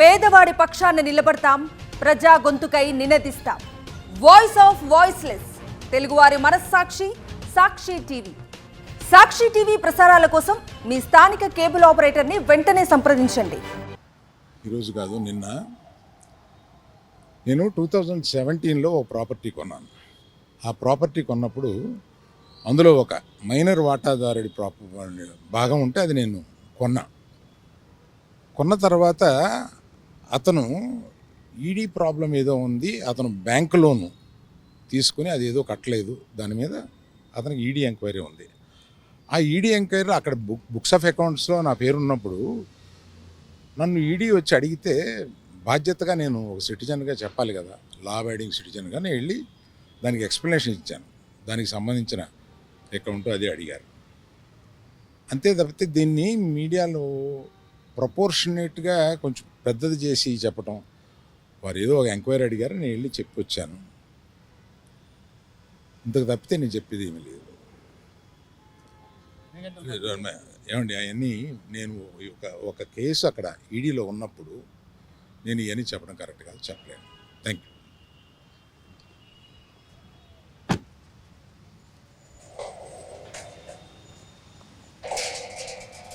పేదవాడి పక్షాన్ని నిలబడతాం ప్రజా గొంతుకై నినదిస్తాం. వాయిస్ ఆఫ్ వాయిస్లెస్ తెలుగువారి మనస్సాక్షి సాక్షి టీవీ. సాక్షి టీవీ ప్రసారాల కోసం మీ స్థానిక కేబుల్ ఆపరేటర్ని వెంటనే సంప్రదించండి. ఈరోజు కాదు నిన్న. నేను టూ థౌజండ్ సెవెంటీన్లో ఓ ప్రాపర్టీ కొన్నాను. ఆ ప్రాపర్టీ కొన్నప్పుడు అందులో ఒక మైనర్ వాటాదారుడి ప్రాప భాగం ఉంటే అది నేను కొన్నా. కొన్న తర్వాత అతను ఈడీ ప్రాబ్లం ఏదో ఉంది అతను బ్యాంక్ లోను తీసుకుని అది ఏదో కట్టలేదు. దాని మీద అతనికి ఈడీ ఎంక్వైరీ ఉంది. ఆ ఈడీ ఎంక్వైరీ అక్కడ బుక్ బుక్స్ ఆఫ్ అకౌంట్స్లో నా పేరు ఉన్నప్పుడు నన్ను ఈడీ వచ్చి అడిగితే బాధ్యతగా నేను ఒక సిటిజన్గా చెప్పాలి కదా లా అబైడింగ్ సిటిజన్గా నేను వెళ్ళి దానికి ఎక్స్ప్లెనేషన్ ఇచ్చాను. దానికి సంబంధించిన అకౌంట్ అది అడిగారు. అంతే తప్పితే దీన్ని మీడియాలో ప్రపోర్షనేట్గా కొంచెం పెద్దది చేసి చెప్పటం. వారు ఏదో ఒక ఎంక్వైరీ అడిగారు నేను వెళ్ళి చెప్పి వచ్చాను. ఇంతకు తప్పితే నేను చెప్పేది ఏమీ లేదు. ఏమండి అవన్నీ నేను ఒక ఒక కేసు అక్కడ ఈడీలో ఉన్నప్పుడు నేను ఇవన్నీ చెప్పడం కరెక్ట్ కాదు చెప్పలేను. Thank you